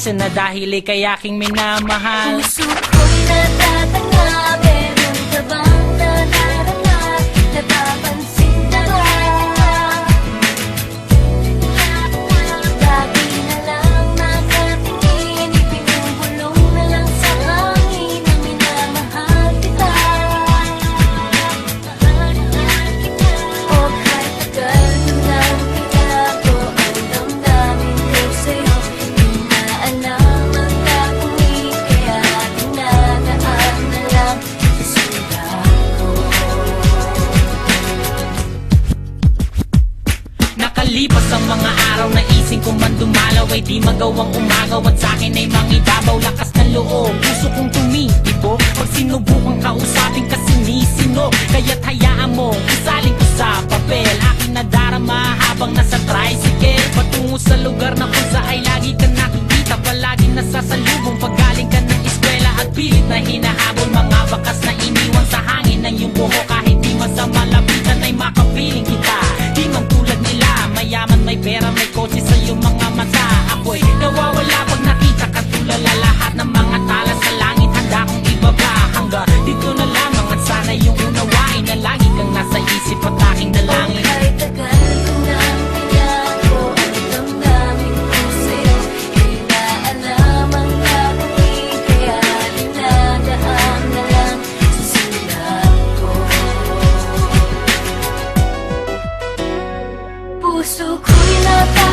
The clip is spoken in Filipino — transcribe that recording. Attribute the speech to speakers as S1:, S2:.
S1: Minsan na dahil ay kayaking minamahal.
S2: Puso ko na
S1: ko man dumalaw ay di magawang umagaw. At sa'kin ay mangidabaw lakas ng loob. Puso kong tumitibo Pag sinubukan kausapin kasi nisino Kaya't hayaan mo isaling ko sa papel. Aking nadarama habang nasa tricycle. Patungo sa lugar may kotse sa iyong mga mata. Ako'y nawawala pag nakita ka tulala. Lahat ng mga tala sa langit handa kong ibaba. Hangga dito na lamang at sana yung unawain Na lagi kang nasa isip at aking dalangin.
S2: Kahit tagal ko. Puso ko'y た